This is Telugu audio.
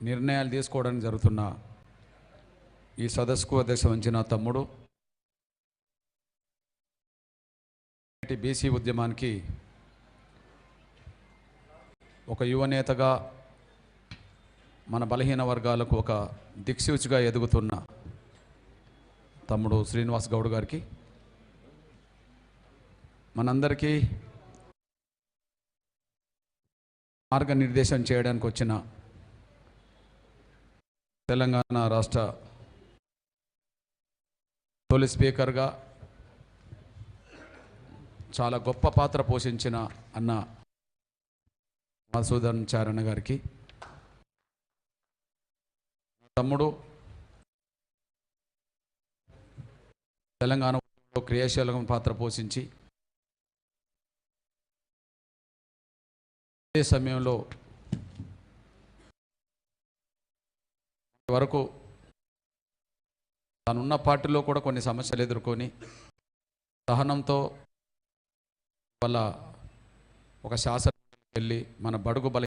నిర్ణయాలు తీసుకోవడానికి జరుగుతున్న ఈ సదస్సుకు అధ్యక్ష వంచిన తమ్ముడు బీసీ ఉద్యమానికి ఒక యువనేతగా మన బలహీన వర్గాలకు ఒక దిక్సూచిగా ఎదుగుతున్న తమ్ముడు శ్రీనివాస్ గౌడ్ గారికి మనందరికీ మార్గనిర్దేశం చేయడానికి వచ్చిన తెలంగాణ రాష్ట్ర తొలి స్పీకర్గా చాలా గొప్ప పాత్ర పోషించిన అన్న మధుసూదన్ చారణ గారికి. తమ్ముడు తెలంగాణలో క్రియాశీలకం పాత్ర పోషించి అదే సమయంలో వరకు తానున్న పార్టీలో కూడా కొన్ని సమస్యలు ఎదుర్కొని సహనంతో వాళ్ళ ఒక శాసన వెళ్ళి మన బడుగు బల